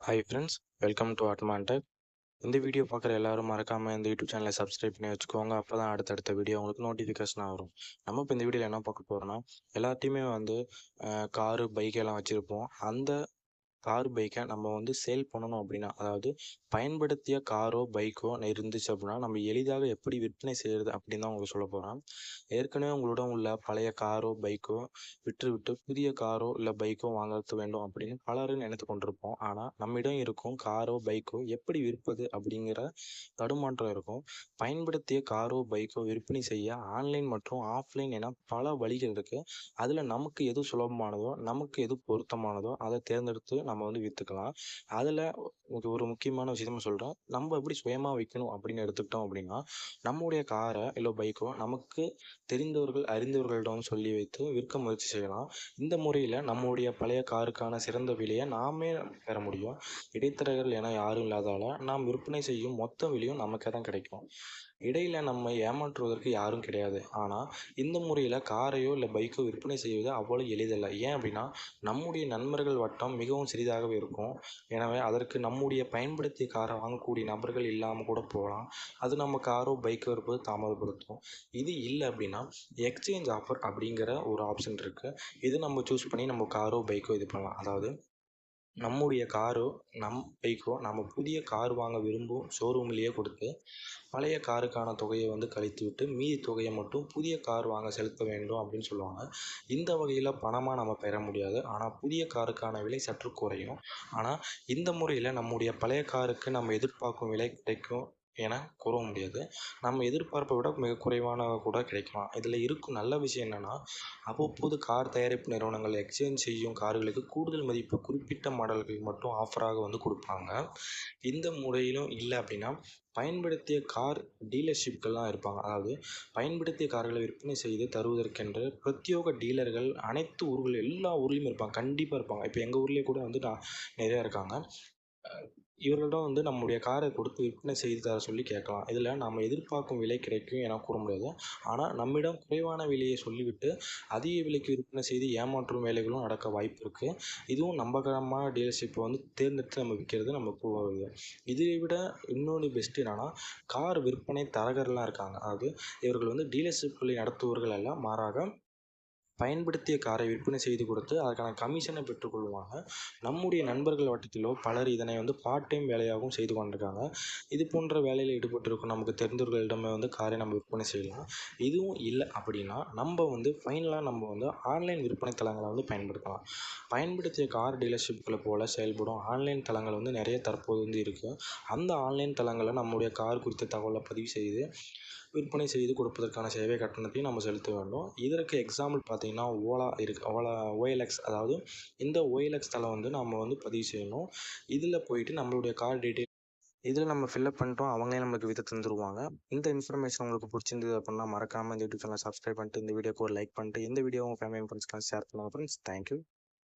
Hi friends welcome to Admantech இந்த video பார்க்குற எல்லாரும் மறக்காமல் இந்த யூடியூப் சேனலை சப்ஸ்கிரைப் பண்ணி வச்சுக்கோங்க. அப்போ தான் அடுத்தடுத்த வீடியோ உங்களுக்கு நோட்டிஃபிகேஷனாக வரும். நம்ம இப்போ இந்த வீடியோவில் என்ன பார்க்க போகிறோம்னா எல்லாத்தையுமே வந்து காரு பைக் எல்லாம் வச்சுருப்போம். அந்த கார் பைக்கை நம்ம வந்து சேல் பண்ணணும் அப்படின்னா அதாவது பயன்படுத்திய காரோ பைக்கோ இருந்துச்சு அப்படின்னா நம்ம எளிதாக எப்படி விற்பனை செய்கிறது அப்படின்னு தான் உங்களுக்கு சொல்ல போகிறேன் ஏற்கனவே உங்களிடம் உள்ள பழைய காரோ பைக்கோ விற்றுவிட்டு புதிய காரோ இல்லை பைக்கோ வாங்கறது வேண்டும் அப்படின்னு பலரும் நினைத்து கொண்டிருப்போம். ஆனால் நம்மிடம் இருக்கும் காரோ பைக்கோ எப்படி விற்பது அப்படிங்கிற தடுமாற்றம் இருக்கும். பயன்படுத்திய காரோ பைக்கோ விற்பனை செய்ய ஆன்லைன் மற்றும் ஆஃப்லைன் என பல வழிகள் இருக்குது அதில் நமக்கு எது சுலபமானதோ நமக்கு எது பொருத்தமானதோ அதை தேர்ந்தெடுத்து நம்ம வந்து விற்றுக்கலாம் அதில் ஒரு முக்கியமான விஷயமா சொல்கிறேன் நம்ம எப்படி சுயமாக வைக்கணும் அப்படின்னு எடுத்துக்கிட்டோம் அப்படின்னா நம்முடைய காரை இல்லை பைக்கோ நமக்கு தெரிந்தவர்கள் அறிந்தவர்களிடம் சொல்லி வைத்து விற்க முயற்சி செய்யலாம். இந்த முறையில் நம்முடைய பழைய காருக்கான சிறந்த விலையை நாமே பெற முடியும். இடைத்தரகர்கள் என யாரும் இல்லாதால நாம் விற்பனை செய்யும் மொத்த விலையும் நமக்கே தான் கிடைக்கும். இடையில நம்ம ஏமாற்றுவதற்கு யாரும் கிடையாது. ஆனால் இந்த முறையில் காரையோ இல்லை பைக்கோ விற்பனை செய்வது அவ்வளோ எளிதல்ல. ஏன் அப்படின்னா நம்முடைய நண்பர்கள் வட்டம் மிகவும் சிறிதாகவே இருக்கும். எனவே அதற்கு நம்முடைய பயன்படுத்திய காரை வாங்கக்கூடிய நபர்கள் இல்லாமல் கூட போகலாம். அது நம்ம காரோ பைக்கோ இருப்பது தாமதப்படுத்தும். இது இல்லை அப்படின்னா எக்ஸ்சேஞ்ச் ஆஃபர் அப்படிங்கிற ஒரு ஆப்ஷன் இருக்குது இது நம்ம சூஸ் பண்ணி நம்ம காரோ பைக்கோ இது பண்ணலாம். அதாவது நம்முடைய காரோ நம் பைக்கோ நம்ம புதிய கார் வாங்க விரும்பும் ஷோரூம்லேயே கொடுத்து பழைய காருக்கான தொகையை வந்து கழித்து விட்டு மீதி தொகையை மட்டும் புதிய கார் வாங்க செலுத்த வேண்டும் அப்படின்னு சொல்லுவாங்க. இந்த வகையில் பணமாக நம்ம பெற முடியாது. ஆனால் புதிய காருக்கான விலை சற்று குறையும். ஆனால் இந்த முறையில் நம்முடைய பழைய காருக்கு நம்ம எதிர்பார்க்கும் விலை கிடைக்கும். என கூற முடியாது. நம்ம எதிர்பார்ப்பை விட மிக குறைவான கூட கிடைக்கலாம். இதில் இருக்கும் நல்ல விஷயம் என்னென்னா அவ்வப்போது கார் தயாரிப்பு நிறுவனங்கள் எக்ஸ்சேஞ்ச் செய்யும் கார்களுக்கு கூடுதல் மதிப்பு குறிப்பிட்ட மாடல்கள் மட்டும் ஆஃபராக வந்து கொடுப்பாங்க. இந்த முறையிலும் இல்லை அப்படின்னா பயன்படுத்திய கார் டீலர்ஷிப்கள்லாம் இருப்பாங்க. அதாவது பயன்படுத்திய கார்களை விற்பனை செய்து தருவதற்கென்று பிரத்யோக டீலர்கள் அனைத்து ஊர்கள் எல்லா ஊர்லேயும் இருப்பாங்க. கண்டிப்பாக இருப்பாங்க. இப்போ எங்கள் ஊர்லேயே கூட வந்து நான் நிறையா இருக்காங்க. இவர்களிடம் வந்து நம்முடைய காரை கொடுத்து விற்பனை செய்து தர சொல்லி கேட்கலாம். இதில் நம்ம எதிர்பார்க்கும் விலை கிடைக்கும் என கூற முடியாது. ஆனால் நம்மிடம் குறைவான விலையை சொல்லிவிட்டு அதிக விலைக்கு விற்பனை செய்து ஏமாற்றும் வேலைகளும் நடக்க வாய்ப்பு இருக்குது இதுவும் நம்பகரமான டீலர்ஷிப்பை வந்து தேர்ந்தெடுத்து நம்ம விற்கிறது நம்ம போவது இதை விட இன்னொன்று பெஸ்ட் என்னென்னா கார் விற்பனை தரகர்லாம் இருக்காங்க. அதாவது இவர்கள் வந்து டீலர்ஷிப்களை நடத்துவர்கள் அல்ல மாறாக பயன்படுத்திய காரை விற்பனை செய்து கொடுத்து அதற்கான கமிஷனை பெற்றுக்கொள்வாங்க நம்முடைய நண்பர்கள் வட்டத்திலோ பலர் இதனை வந்து பார்ட் டைம் வேலையாகவும் செய்து கொண்டிருக்காங்க. இது போன்ற வேலையில் ஈடுபட்டிருக்கும் நமக்கு தெரிந்தவர்களிடமே வந்து காரை நம்ம விற்பனை செய்யலாம். இதுவும் இல்லை அப்படின்னா நம்ம வந்து ஃபைனலாக நம்ம வந்து ஆன்லைன் விற்பனை தளங்களை வந்து பயன்படுத்தலாம். பயன்படுத்திய கார் டீலர்ஷிப்களை போல் செயல்படும் ஆன்லைன் தளங்கள் வந்து நிறைய தற்போது வந்து இருக்குது அந்த ஆன்லைன் தளங்களை நம்முடைய கார் குறித்த தகவலை பதிவு செய்து விற்பனை செய்து கொடுப்பதற்கான சேவை கட்டணத்தையும் நம்ம செலுத்த வேண்டும். இதற்கு எக்ஸாம்பிள் பார்த்தீங்கன்னா ஓலா இருக்குது ஓலா ஓஎல்எக்ஸ் அதாவது இந்த ஓஎல்எக்ஸ் தளம் வந்து நம்ம வந்து பதிவு செய்யணும். இதில் போயிட்டு நம்மளுடைய கார் டீட்டெயில் இதில் நம்ம ஃபில்லப் பண்ணிட்டோம் அவங்களே நம்மளுக்கு விதை தந்துருவாங்க. இந்த இன்ஃபர்மேஷன் உங்களுக்கு பிடிச்சிருந்தது அப்படின்னா மறக்காமல் இந்த யூடியூப் சேனலை சப்ஸ்கிரைப் பண்ணிட்டு இந்த வீடியோக்கு ஒரு லைக் பண்ணிட்டு இந்த வீடியோ உங்கள் ஃபேமிலி ஃப்ரெண்ட்ஸ்க்கெலாம் ஷேர் பண்ணுங்கள் ஃப்ரெண்ட்ஸ் தேங்க்யூ